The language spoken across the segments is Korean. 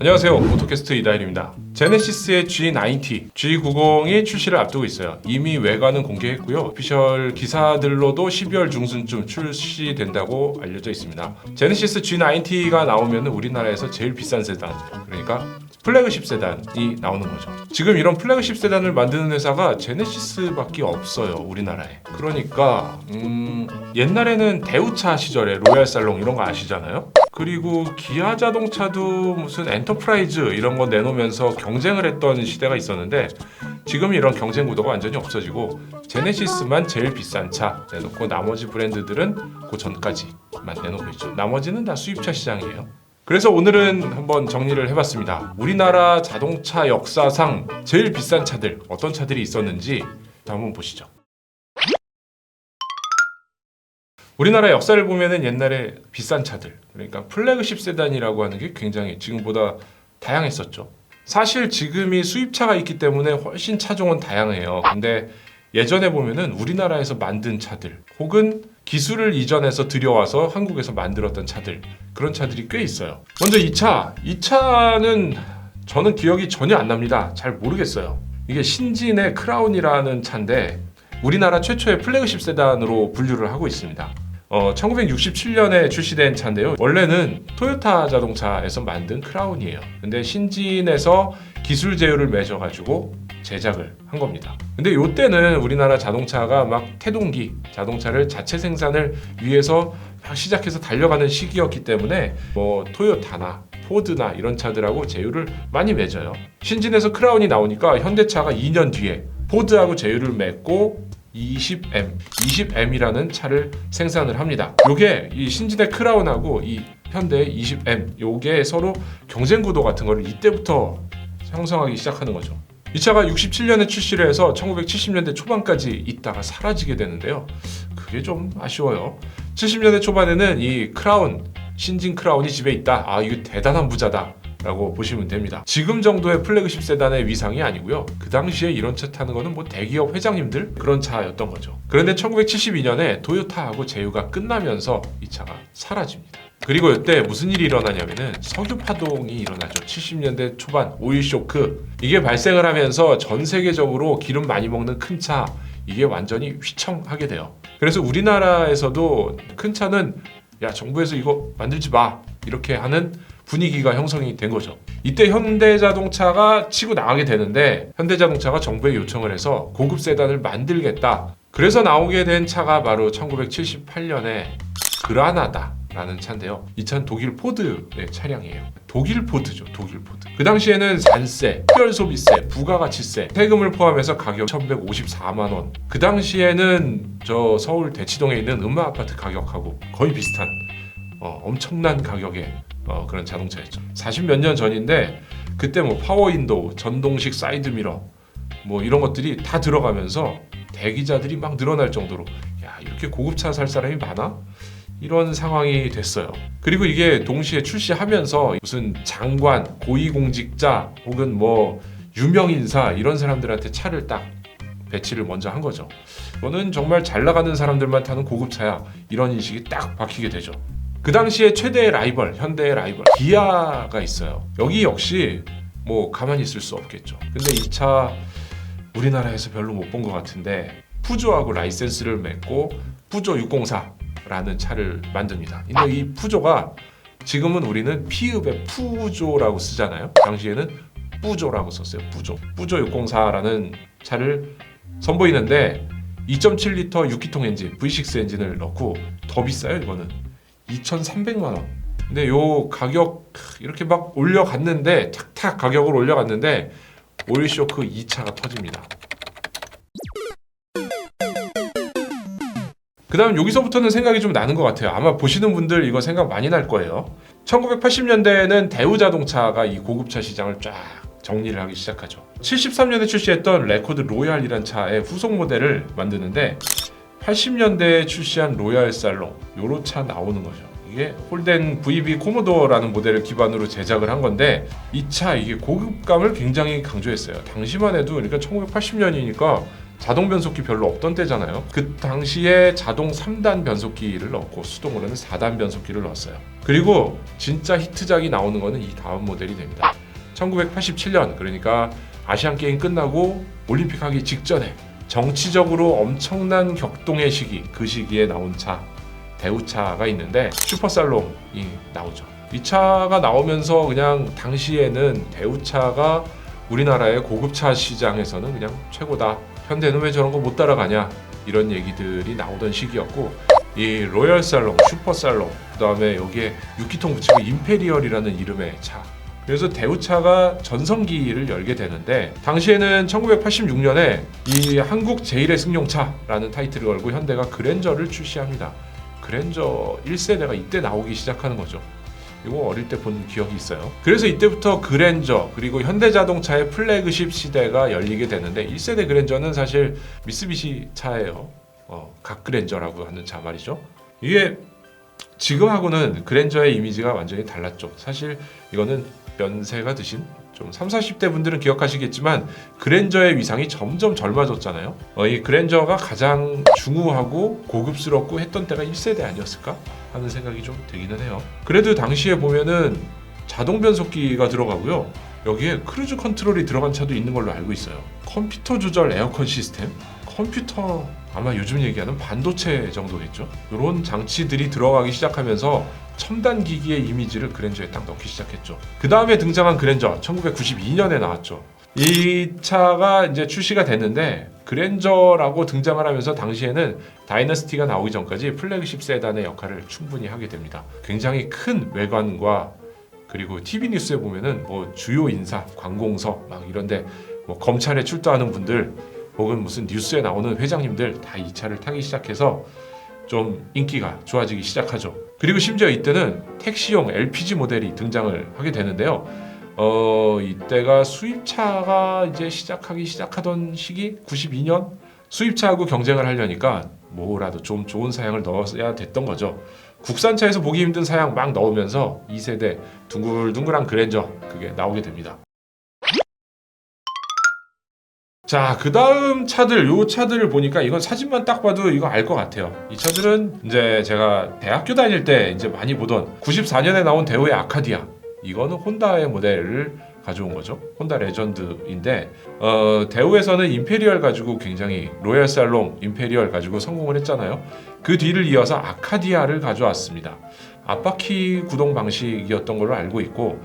안녕하세요. 오토캐스트 이다일입니다. 제네시스의 G90, G90이 출시를 앞두고 있어요. 이미 외관은 공개했고요. 오피셜 기사들로도 12월 중순쯤 출시된다고 알려져 있습니다. 제네시스 G90가 나오면 우리나라에서 제일 비싼 세단, 그러니까 플래그십 세단이 나오는 거죠. 지금 이런 플래그십 세단을 만드는 회사가 제네시스밖에 없어요, 우리나라에. 그러니까 음, 옛날에는 대우차 시절에 로얄 살롱 이런 거 아시잖아요. 그리고 기아 자동차도 무슨 엔터프라이즈 이런 거 내놓으면서 경쟁을 했던 시대가 있었는데 지금 이런 경쟁 구도가 완전히 없어지고 제네시스만 제일 비싼 차 내놓고 나머지 브랜드들은 그 전까지만 내놓고 있죠. 나머지는 다 수입차 시장이에요. 그래서 오늘은 한번 정리를 해봤습니다. 우리나라 자동차 역사상 제일 비싼 차들 어떤 차들이 있었는지 한번 보시죠. 우리나라 역사를 보면은 옛날에 비싼 차들 그러니까 플래그십 세단이라고 하는 게 굉장히 지금보다 다양했었죠. 사실 지금이 수입차가 있기 때문에 훨씬 차종은 다양해요. 근데 예전에 보면은 우리나라에서 만든 차들 혹은 기술을 이전해서 들여와서 한국에서 만들었던 차들 그런 차들이 꽤 있어요. 먼저 이 차, 이 차는 저는 기억이 전혀 안 납니다. 잘 모르겠어요. 이게 신진의 크라운이라는 차인데 우리나라 최초의 플래그십 세단으로 분류를 하고 있습니다. 어, 1967년에 출시된 차인데요. 원래는 토요타 자동차에서 만든 크라운이에요. 근데 신진에서 기술 제휴를 맺어가지고 제작을 한 겁니다. 근데 이때는 우리나라 자동차가 막 태동기 자동차를 자체 생산을 위해서 막 시작해서 달려가는 시기였기 때문에 뭐 토요타나 포드나 이런 차들하고 제휴를 많이 맺어요. 신진에서 크라운이 나오니까 현대차가 2년 뒤에 포드하고 제휴를 맺고 20M, 20M이라는 차를 생산을 합니다. 요게 이 신진의 크라운하고 이 현대의 20M 요게 서로 경쟁 구도 같은 거를 이때부터 형성하기 시작하는 거죠. 이 차가 67년에 출시를 해서 1970년대 초반까지 있다가 사라지게 되는데요. 그게 좀 아쉬워요. 70년대 초반에는 이 크라운, 신진 크라운이 집에 있다. 아, 이거 대단한 부자다. 라고 보시면 됩니다. 지금 정도의 플래그십 세단의 위상이 아니고요. 그 당시에 이런 차 타는 거는 뭐 대기업 회장님들 그런 차였던 거죠. 그런데 1972년에 도요타하고 제휴가 끝나면서 이 차가 사라집니다. 그리고 이때 무슨 일이 일어나냐면은 석유 파동이 일어나죠. 70년대 초반 오일 쇼크 이게 발생을 하면서 전 세계적으로 기름 많이 먹는 큰 차 이게 완전히 휘청하게 돼요. 그래서 우리나라에서도 큰 차는 야 정부에서 이거 만들지 마 이렇게 하는 분위기가 형성이 된 거죠. 이때 현대자동차가 치고 나가게 되는데 현대자동차가 정부에 요청을 해서 고급 세단을 만들겠다. 그래서 나오게 된 차가 바로 1978년에 그라나다 라는 차인데요. 이 차는 독일 포드의 차량이에요. 독일 포드죠, 독일 포드. 그 당시에는 잔세, 특별 소비세, 부가가치세, 세금을 포함해서 가격 1,154만 원. 그 당시에는 저 서울 대치동에 있는 음마 아파트 가격하고 거의 비슷한 어, 엄청난 가격의 어, 그런 자동차였죠. 40몇 년 전인데 그때 뭐 파워 윈도우, 전동식 사이드 미러 뭐 이런 것들이 다 들어가면서 대기자들이 막 늘어날 정도로 야 이렇게 고급차 살 사람이 많아? 이런 상황이 됐어요. 그리고 이게 동시에 출시하면서 무슨 장관, 고위공직자 혹은 뭐 유명 인사 이런 사람들한테 차를 딱 배치를 먼저 한 거죠. 이거는 정말 잘 나가는 사람들만 타는 고급차야 이런 인식이 딱 박히게 되죠. 그 당시에 최대의 라이벌, 현대의 라이벌 기아가 있어요. 여기 역시 뭐 가만히 있을 수 없겠죠. 근데 이 차 우리나라에서 별로 못 본 것 같은데 푸조하고 라이센스를 맺고 푸조 604라는 차를 만듭니다. 근데 이 푸조가 지금은 우리는 피읍의 푸조라고 쓰잖아요. 당시에는 뿌조라고 썼어요. 뿌조. 뿌조 604라는 차를 선보이는데 2.7L 6기통 엔진 V6 엔진을 넣고 더 비싸요 이거는 2,300만 원. 근데 요 가격 이렇게 막 올려갔는데 탁탁 가격을 올려갔는데 오일 쇼크 2차가 터집니다. 그 다음 여기서부터는 생각이 좀 나는 것 같아요. 아마 보시는 분들 이거 생각 많이 날 거예요. 1980년대에는 대우 자동차가 이 고급차 시장을 쫙 정리를 하기 시작하죠. 73년에 출시했던 레코드 로얄이란 차의 후속 모델을 만드는데 80년대에 출시한 로얄 살롱 요로 차 나오는 거죠. 이게 홀덴 VB 코모도어라는 모델을 기반으로 제작을 한 건데 이 차 이게 고급감을 굉장히 강조했어요. 당시만 해도 그러니까 1980년이니까 자동 변속기 별로 없던 때잖아요. 그 당시에 자동 3단 변속기를 넣고 수동으로는 4단 변속기를 넣었어요. 그리고 진짜 히트작이 나오는 거는 이 다음 모델이 됩니다. 1987년 그러니까 아시안 게임 끝나고 올림픽 하기 직전에 정치적으로 엄청난 격동의 시기 그 시기에 나온 차 대우차가 있는데 슈퍼살롱이 나오죠. 이 차가 나오면서 그냥 당시에는 대우차가 우리나라의 고급차 시장에서는 그냥 최고다. 현대는 왜 저런 거 못 따라가냐 이런 얘기들이 나오던 시기였고 이 로열 살롱, 슈퍼 살롱, 그 다음에 여기에 6기통 붙이고 임페리얼이라는 이름의 차. 그래서 대우차가 전성기를 열게 되는데 당시에는 1986년에 이 한국 제일의 승용차라는 타이틀을 걸고 현대가 그랜저를 출시합니다. 그랜저 1세대가 이때 나오기 시작하는 거죠. 이거 어릴 때 본 기억이 있어요. 그래서 이때부터 그랜저 그리고 현대자동차의 플래그십 시대가 열리게 되는데 1세대 그랜저는 사실 미쓰비시 차예요. 어, 각 그랜저라고 하는 차 말이죠. 이게 지금하고는 그랜저의 이미지가 완전히 달랐죠. 사실 이거는 연세가 드신 좀 3, 40대 분들은 기억하시겠지만 그랜저의 위상이 점점 젊어졌잖아요. 어, 이 그랜저가 가장 중후하고 고급스럽고 했던 때가 1세대 아니었을까 하는 생각이 좀 들기는 해요. 그래도 당시에 보면은 자동 변속기가 들어가고요. 여기에 크루즈 컨트롤이 들어간 차도 있는 걸로 알고 있어요. 컴퓨터 조절 에어컨 시스템, 컴퓨터 아마 요즘 얘기하는 반도체 정도겠죠. 이런 장치들이 들어가기 시작하면서 첨단 기기의 이미지를 그랜저에 딱 넣기 시작했죠. 그 다음에 등장한 그랜저 1992년에 나왔죠. 이 차가 이제 출시가 됐는데 그랜저라고 등장을 하면서 당시에는 다이너스티가 나오기 전까지 플래그십 세단의 역할을 충분히 하게 됩니다. 굉장히 큰 외관과 그리고 TV 뉴스에 보면은 뭐 주요 인사, 관공서 막 이런데 뭐 검찰에 출두하는 분들 혹은 무슨 뉴스에 나오는 회장님들 다 이 차를 타기 시작해서 좀 인기가 좋아지기 시작하죠. 그리고 심지어 이때는 택시용 LPG 모델이 등장을 하게 되는데요. 어, 이때가 수입차가 이제 시작하기 시작하던 시기 92년 수입차하고 경쟁을 하려니까 뭐라도 좀 좋은 사양을 넣어야 됐던 거죠. 국산차에서 보기 힘든 사양 막 넣으면서 2세대 둥글둥글한 그랜저 그게 나오게 됩니다. 자, 그 다음 차들, 요 차들을 보니까 이건 사진만 딱 봐도 이거 알 것 같아요. 이 차들은 이제 제가 대학교 다닐 때 이제 많이 보던 94년에 나온 대우의 아카디아. 이거는 혼다의 모델을 가져온 거죠. 혼다 레전드인데, 어, 대우에서는 임페리얼 가지고 굉장히 로얄 살롱 임페리얼 가지고 성공을 했잖아요. 그 뒤를 이어서 아카디아를 가져왔습니다. 앞바퀴 구동 방식이었던 걸로 알고 있고,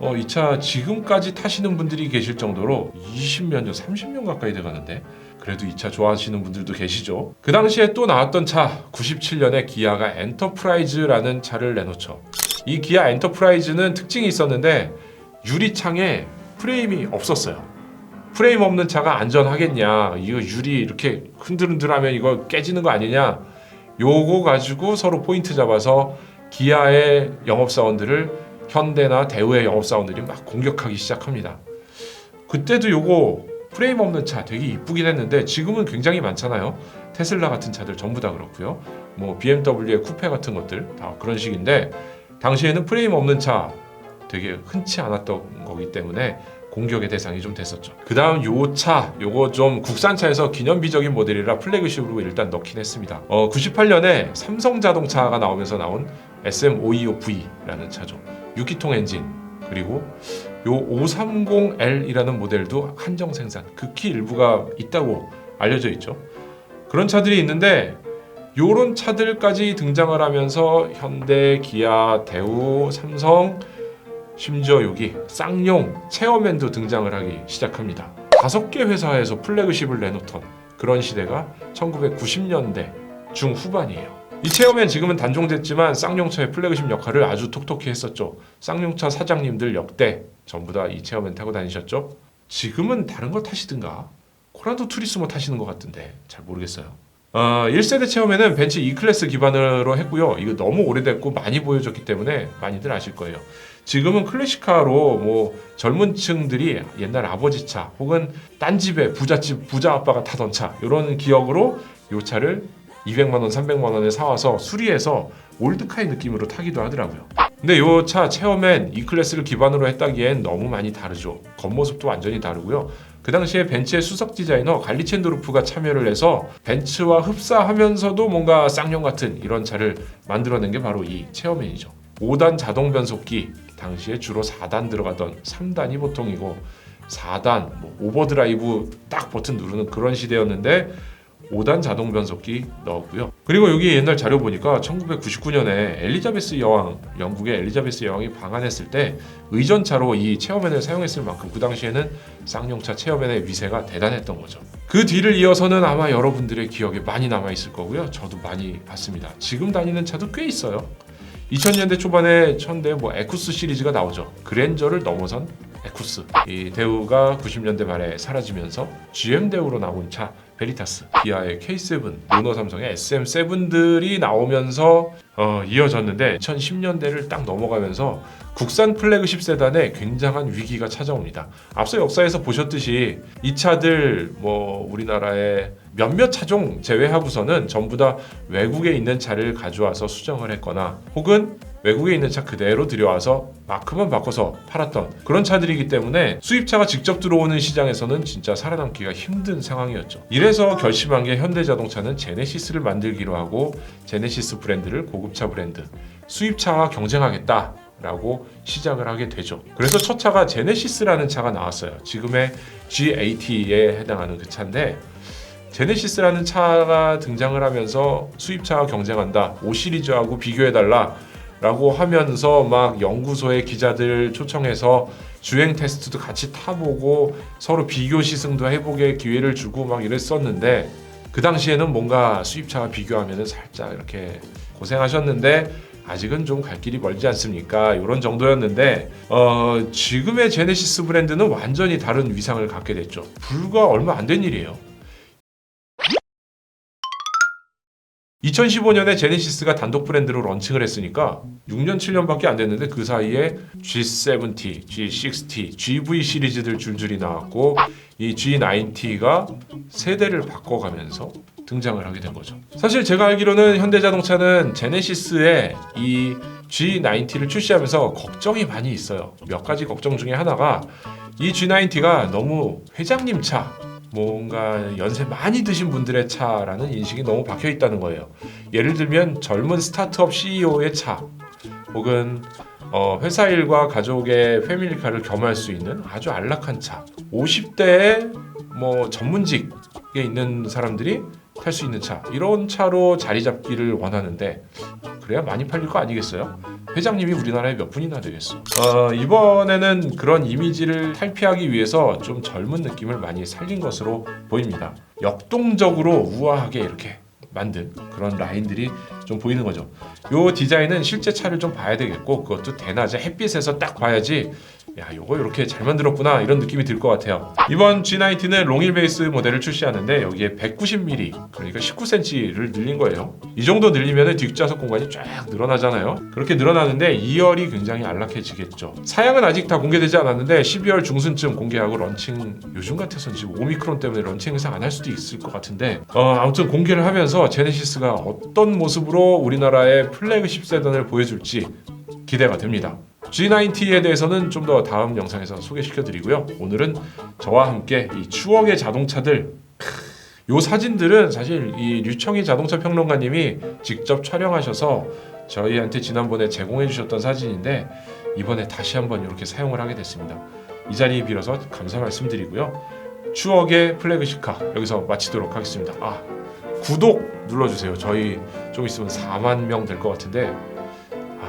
어, 이 차 지금까지 타시는 분들이 계실 정도로 20몇 년, 30년 가까이 돼가는데 그래도 이 차 좋아하시는 분들도 계시죠. 그 당시에 또 나왔던 차 97년에 기아가 엔터프라이즈라는 차를 내놓죠. 이 기아 엔터프라이즈는 특징이 있었는데 유리창에 프레임이 없었어요. 프레임 없는 차가 안전하겠냐? 이거 유리 이렇게 흔들흔들하면 이거 깨지는 거 아니냐? 요거 가지고 서로 포인트 잡아서 기아의 영업 사원들을 현대나 대우의 영업 사원들이 막 공격하기 시작합니다. 그때도 요거 프레임 없는 차 되게 이쁘긴 했는데 지금은 굉장히 많잖아요. 테슬라 같은 차들 전부 다 그렇고요. 뭐 BMW의 쿠페 같은 것들 다 그런 식인데 당시에는 프레임 없는 차 되게 흔치 않았던 거기 때문에 공격의 대상이 좀 됐었죠. 그 다음 요 차, 요거 좀 국산차에서 기념비적인 모델이라 플래그십으로 일단 넣긴 했습니다. 어, 98년에 삼성 자동차가 나오면서 나온 SM525V라는 차죠. 6기통 엔진 그리고 요 530L이라는 모델도 한정 생산 극히 일부가 있다고 알려져 있죠. 그런 차들이 있는데 요런 차들까지 등장을 하면서 현대, 기아, 대우, 삼성 심지어 여기 쌍용, 체어맨도 등장을 하기 시작합니다. 다섯 개 회사에서 플래그십을 내놓던 그런 시대가 1990년대 중후반이에요. 이 체어맨 지금은 단종됐지만 쌍용차의 플래그십 역할을 아주 톡톡히 했었죠. 쌍용차 사장님들 역대 전부 다 이 체어맨 타고 다니셨죠. 지금은 다른 거 타시든가 코라도 투리스모 타시는 것 같은데 잘 모르겠어요. 어, 1세대 체험에는 벤츠 E클래스 기반으로 했고요. 이거 너무 오래됐고 많이 보여줬기 때문에 많이들 아실 거예요. 지금은 클래식카로 뭐 젊은 층들이 옛날 아버지 차 혹은 딴 집에 부잣집 부자 아빠가 타던 차 이런 기억으로 이 차를 200만 원, 300만 원에 사와서 수리해서 올드카의 느낌으로 타기도 하더라고요. 근데 이차 체험엔 E 클래스를 기반으로 했다기엔 너무 많이 다르죠. 겉모습도 완전히 다르고요. 그 당시에 벤츠의 수석 디자이너 갈리첸도르프가 참여를 해서 벤츠와 흡사하면서도 뭔가 쌍용 같은 이런 차를 만들어낸 게 바로 이 체어맨이죠. 5단 자동 변속기 당시에 주로 4단 들어가던 3단이 보통이고 4단 뭐 오버드라이브 딱 버튼 누르는 그런 시대였는데 5단 자동 변속기 넣었고요. 그리고 여기 옛날 자료 보니까 1999년에 엘리자베스 여왕, 영국의 엘리자베스 여왕이 방한했을 때 의전차로 이 체어맨을 사용했을 만큼 그 당시에는 쌍용차 체어맨의 위세가 대단했던 거죠. 그 뒤를 이어서는 아마 여러분들의 기억에 많이 남아 있을 거고요. 저도 많이 봤습니다. 지금 다니는 차도 꽤 있어요. 2000년대 초반에 천대 뭐 에쿠스 시리즈가 나오죠. 그랜저를 넘어선 에쿠스. 이 대우가 90년대 말에 사라지면서 GM 대우로 나온 차 베리타스, 기아의 K7, 르노 삼성의 SM7들이 나오면서 어, 이어졌는데 2010년대를 딱 넘어가면서 국산 플래그십 세단에 굉장한 위기가 찾아옵니다. 앞서 역사에서 보셨듯이 이 차들 뭐 우리나라의 몇몇 차종 제외하고서는 전부 다 외국에 있는 차를 가져와서 수정을 했거나 혹은 외국에 있는 차 그대로 들여와서 마크만 바꿔서 팔았던 그런 차들이기 때문에 수입차가 직접 들어오는 시장에서는 진짜 살아남기가 힘든 상황이었죠. 이래서 결심한 게 현대자동차는 제네시스를 만들기로 하고 제네시스 브랜드를 고급차 브랜드 수입차와 경쟁하겠다. 라고 시작을 하게 되죠. 그래서 첫 차가 제네시스라는 차가 나왔어요. 지금의 G80에 해당하는 그 차인데 제네시스라는 차가 등장을 하면서 수입차와 경쟁한다. 5 시리즈하고 비교해달라. 라고 하면서 막 연구소의 기자들 초청해서 주행 테스트도 같이 타보고 서로 비교 시승도 해보게 기회를 주고 막 이랬었는데 그 당시에는 뭔가 수입차와 비교하면 살짝 이렇게 고생하셨는데 아직은 좀 갈 길이 멀지 않습니까? 이런 정도였는데 어, 지금의 제네시스 브랜드는 완전히 다른 위상을 갖게 됐죠. 불과 얼마 안 된 일이에요. 2015년에 제네시스가 단독 브랜드로 런칭을 했으니까 6년 7년밖에 안 됐는데 그 사이에 G70, G60, GV 시리즈들 줄줄이 나왔고 이 G90가 세대를 바꿔가면서 등장을 하게 된 거죠. 사실 제가 알기로는 현대자동차는 제네시스에 이 G90를 출시하면서 걱정이 많이 있어요. 몇 가지 걱정 중에 하나가 이 G90가 너무 회장님 차, 뭔가 연세 많이 드신 분들의 차라는 인식이 너무 박혀 있다는 거예요. 예를 들면 젊은 스타트업 CEO의 차, 혹은 어, 회사 일과 가족의 패밀리카를 겸할 수 있는 아주 안락한 차. 50대에 뭐 전문직에 있는 사람들이 탈 수 있는 차. 이런 차로 자리 잡기를 원하는데 그래야 많이 팔릴 거 아니겠어요? 회장님이 우리나라에 몇 분이나 되겠어? 어, 이번에는 그런 이미지를 탈피하기 위해서 좀 젊은 느낌을 많이 살린 것으로 보입니다. 역동적으로 우아하게 이렇게 만든 그런 라인들이 좀 보이는 거죠. 요 디자인은 실제 차를 좀 봐야 되겠고 그것도 대낮에 햇빛에서 딱 봐야지 야 요거 이렇게 잘 만들었구나 이런 느낌이 들 것 같아요. 이번 G90는 롱일 베이스 모델을 출시하는데 여기에 190mm 그러니까 19cm를 늘린 거예요. 이 정도 늘리면 뒷좌석 공간이 쫙 늘어나잖아요. 그렇게 늘어나는데 2열이 굉장히 안락해지겠죠. 사양은 아직 다 공개되지 않았는데 12월 중순쯤 공개하고 런칭 요즘 같아서는 지금 오미크론 때문에 런칭 행사 안 할 수도 있을 것 같은데 어, 아무튼 공개를 하면서 제네시스가 어떤 모습으로 우리나라의 플래그십 세단을 보여줄지 기대가 됩니다. G90에 대해서는 좀 더 다음 영상에서 소개시켜 드리고요. 오늘은 저와 함께 이 추억의 자동차들 요 사진들은 사실 이 류청희 자동차 평론가님이 직접 촬영하셔서 저희한테 지난번에 제공해 주셨던 사진인데 이번에 다시 한번 이렇게 사용을 하게 됐습니다. 이 자리 빌어서 감사 말씀드리고요. 추억의 플래그십카 여기서 마치도록 하겠습니다. 아 구독 눌러주세요. 저희 좀 있으면 4만 명 될 것 같은데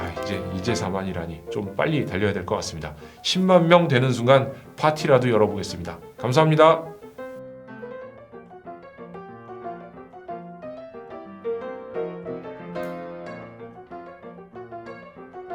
아 이제 이제 4만이라니 좀 빨리 달려야 될 것 같습니다. 10만 명 되는 순간 파티라도 열어보겠습니다. 감사합니다.